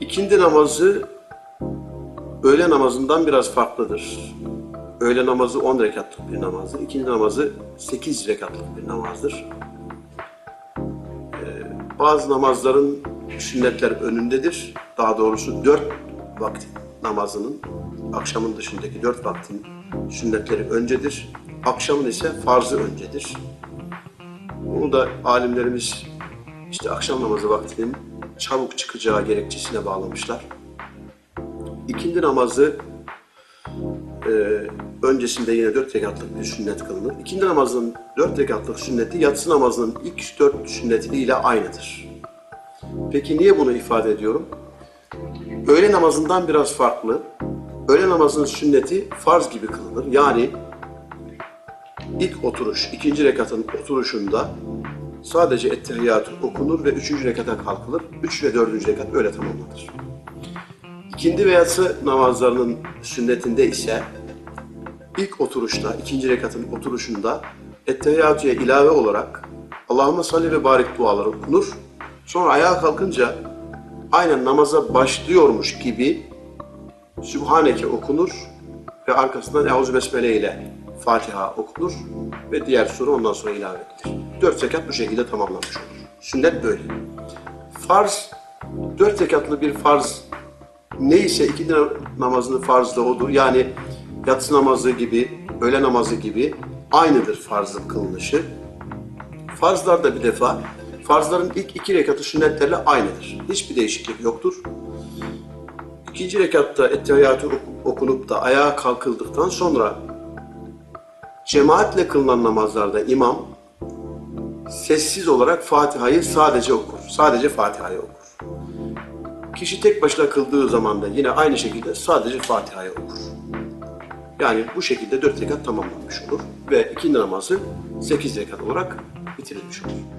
İkindi namazı öğle namazından biraz farklıdır. Öğle namazı 10 rekatlık bir namazdır. İkindi namazı 8 rekatlık bir namazdır. Ee, bazı namazların sünnetler önündedir. Daha doğrusu 4 vakit namazının akşamın dışındaki 4 vaktin sünnetleri öncedir. Akşamın ise farzı öncedir. Bunu da alimlerimiz işte akşam namazı vaktinin çabuk çıkacağı gerekçesine bağlamışlar. İkindi namazı e, öncesinde yine dört rekatlık bir sünnet kılınır. İkindi namazının dört rekatlık sünneti yatsı namazının ilk dört sünnetiyle aynıdır. Peki niye bunu ifade ediyorum? Öğle namazından biraz farklı. Öğle namazının sünneti farz gibi kılınır. Yani ilk oturuş, ikinci rekatın oturuşunda sadece ettehiyatı okunur ve üçüncü rekata kalkılır. Üç ve dördüncü rekat öyle tamamlanır. İkindi ve yatsı namazlarının sünnetinde ise ilk oturuşta, ikinci rekatın oturuşunda ettehiyatuya ilave olarak Allahümme salli ve barik duaları okunur. Sonra ayağa kalkınca aynen namaza başlıyormuş gibi Sübhaneke okunur ve arkasından Euzu Besmele ile Fatiha okunur ve diğer sure ondan sonra ilave edilir. Dört rekat bu şekilde tamamlanmış olur. Sünnet böyle. Farz, dört rekatlı bir farz neyse ikindi namazının farzı da odur. Yani yatsı namazı gibi, öğle namazı gibi aynıdır farzın kılınışı. Farzlar da bir defa, farzların ilk iki rekatı sünnetlerle aynıdır. Hiçbir değişiklik yoktur. İkinci rekatta ettehiyatı oku- okunup da ayağa kalkıldıktan sonra cemaatle kılınan namazlarda imam sessiz olarak Fatiha'yı sadece okur. Sadece Fatiha'yı okur. Kişi tek başına kıldığı zaman da yine aynı şekilde sadece Fatiha'yı okur. Yani bu şekilde dört rekat tamamlanmış olur ve ikindi namazı sekiz rekat olarak bitirilmiş olur.